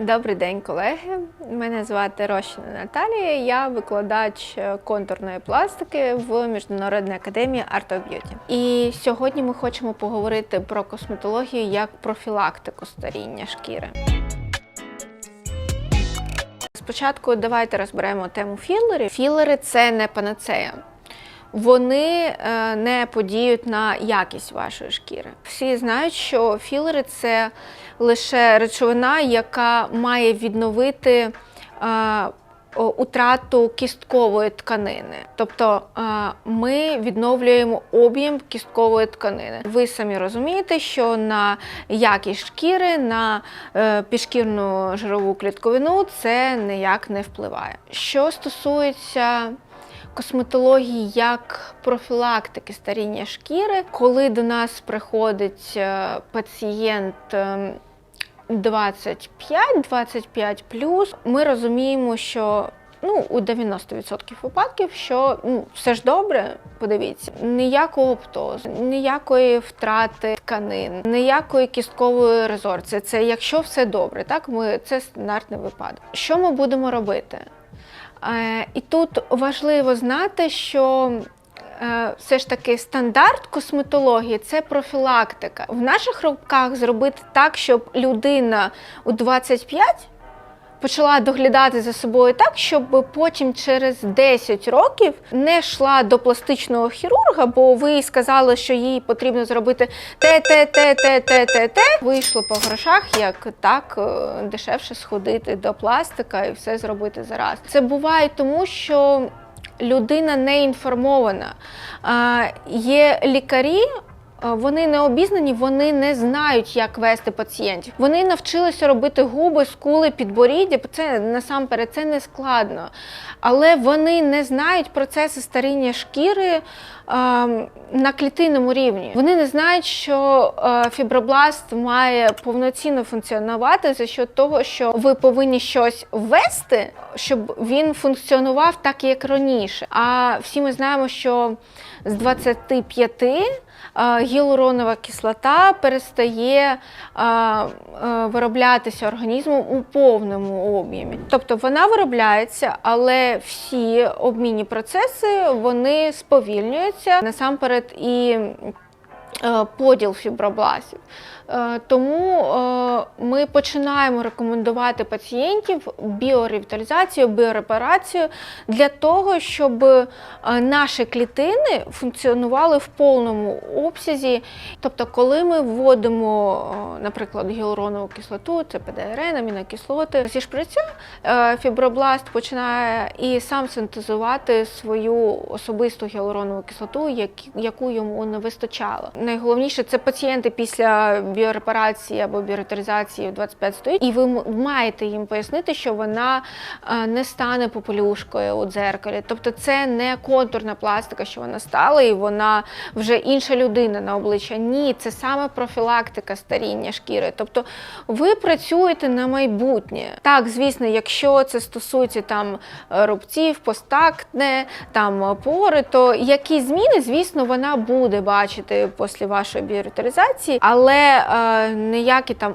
Добрий день, колеги. Мене звати Рощина Наталія. Я викладач контурної пластики в Міжнародній академії Art of Beauty. І сьогодні ми хочемо поговорити про косметологію як профілактику старіння шкіри. Спочатку давайте розберемо тему філерів. Філери це не панацея. Вони е, не подіють на якість вашої шкіри. Всі знають, що філери це лише речовина, яка має відновити е, утрату кісткової тканини. Тобто е, ми відновлюємо об'єм кісткової тканини. Ви самі розумієте, що на якість шкіри, на підшкірну жирову клітковину це ніяк не впливає. Що стосується косметології як профілактики старіння шкіри, коли до нас приходить е, пацієнт. ем, 25-25 плюс, ми розуміємо, що ну, у 90% випадків, що ну, все ж добре, подивіться, ніякого птозу, ніякої втрати тканин, ніякої кісткової резорції. Це якщо все добре, так ми це стандартний випадок. Що ми будемо робити? Е, і тут важливо знати, що е, все ж таки стандарт косметології це профілактика. В наших руках зробити так, щоб людина у 25 почала доглядати за собою так, щоб потім через 10 років не йшла до пластичного хірурга, бо ви сказали, що їй потрібно зробити те, те, те, те, те, те, те. Вийшло по грошах, як так е, дешевше сходити до пластика і все зробити зараз. Це буває тому, що людина не інформована. Є лікарі. А, Вони не обізнані, вони не знають, як вести пацієнтів. Вони навчилися робити губи, скули, підборіддя. Це насамперед це не складно. Але вони не знають процеси старіння шкіри а, на клітинному рівні. Вони не знають, що а, фібробласт має повноцінно функціонувати за що того, що ви повинні щось ввести, щоб він функціонував так, як раніше. А всі ми знаємо, що з 25 а, гіалуронова кислота перестає вироблятися організмом у повному об'ємі. Тобто вона виробляється, але всі обмінні процеси вони сповільнюються насамперед і е, поділ фібробластів. Е, Тому е, ми починаємо рекомендувати пацієнтів біоревіталізацію, біорепарацію для того, щоб е, наші клітини функціонували в повному обсязі. Тобто, коли ми вводимо, е, наприклад, гіалуронову кислоту, це ПДРН, амінокислоти, зі шприця е, фібробласт починає і сам синтезувати свою особисту гіалуронову кислоту, яку йому не вистачало. Найголовніше це пацієнти після біорепарації або біоревіталізації в 25 стоїть, і ви маєте їм пояснити, що вона е, не стане попелюшкою у дзеркалі. Тобто це не контурна пластика, що вона стала, і вона вже інша людина на обличчя. Ні, це саме профілактика старіння шкіри. Тобто ви працюєте на майбутнє. Так, звісно, якщо це стосується там е, рубців, постакне, там е, пори, то якісь зміни, звісно, вона буде бачити після вашої біоревіталізації, але е, ніякі там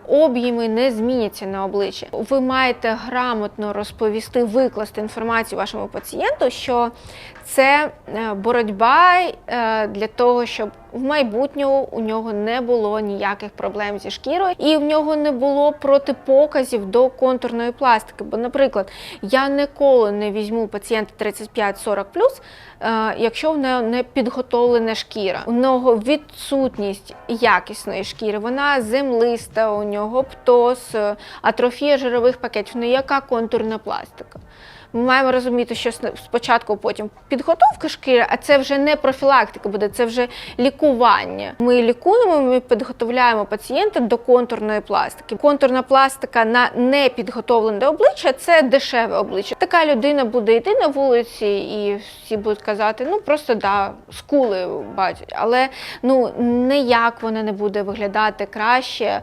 об'єми не зміняться на обличчі. Ви маєте грамотно розповісти, викласти інформацію вашому пацієнту, що це е, боротьба е, для того, щоб в майбутньому у нього не було ніяких проблем зі шкірою, і в нього не було протипоказів до контурної пластики. Бо, наприклад, я ніколи не візьму пацієнта 35-40 е, якщо в нього не підготовлена шкіра. У нього відсутність якісної шкіри, вона землиста, у нього птоз, е, атрофія жирових пакетів. Ну яка контурна пластика? Ми маємо розуміти, що спочатку потім підготовка шкіри, а це вже не профілактика буде, це вже лікування. Ми лікуємо, ми підготовляємо пацієнта до контурної пластики. Контурна пластика на непідготовлене обличчя це дешеве обличчя. Така людина буде йти на вулиці, і всі будуть казати, ну просто да, скули бачать, але ну ніяк вона не буде виглядати краще, е,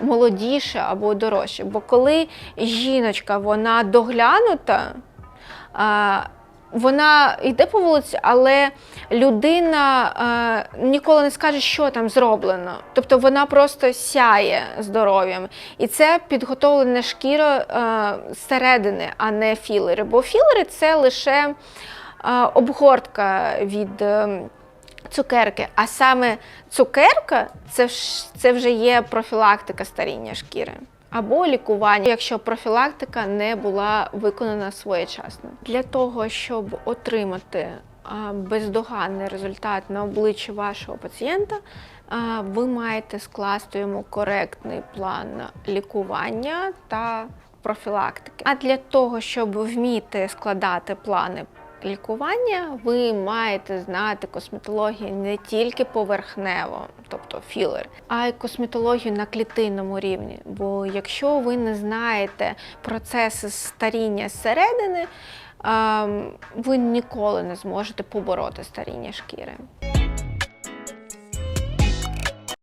молодіше або дорожче. Бо коли жіночка вона доглянута, а, вона йде по вулиці, але людина е, ніколи не скаже, що там зроблено. Тобто вона просто сяє здоров'ям. І це підготовлена шкіра е, зсередини, а не філери. Бо філери це лише е, обгортка від. е, Цукерки, а саме цукерка це, це вже є профілактика старіння шкіри або лікування, якщо профілактика не була виконана своєчасно. Для того, щоб отримати бездоганний результат на обличчі вашого пацієнта, ви маєте скласти йому коректний план лікування та профілактики. А для того, щоб вміти складати плани лікування, ви маєте знати косметологію не тільки поверхнево, тобто філер, а й косметологію на клітинному рівні. Бо якщо ви не знаєте процеси старіння зсередини, ем, ви ніколи не зможете побороти старіння шкіри.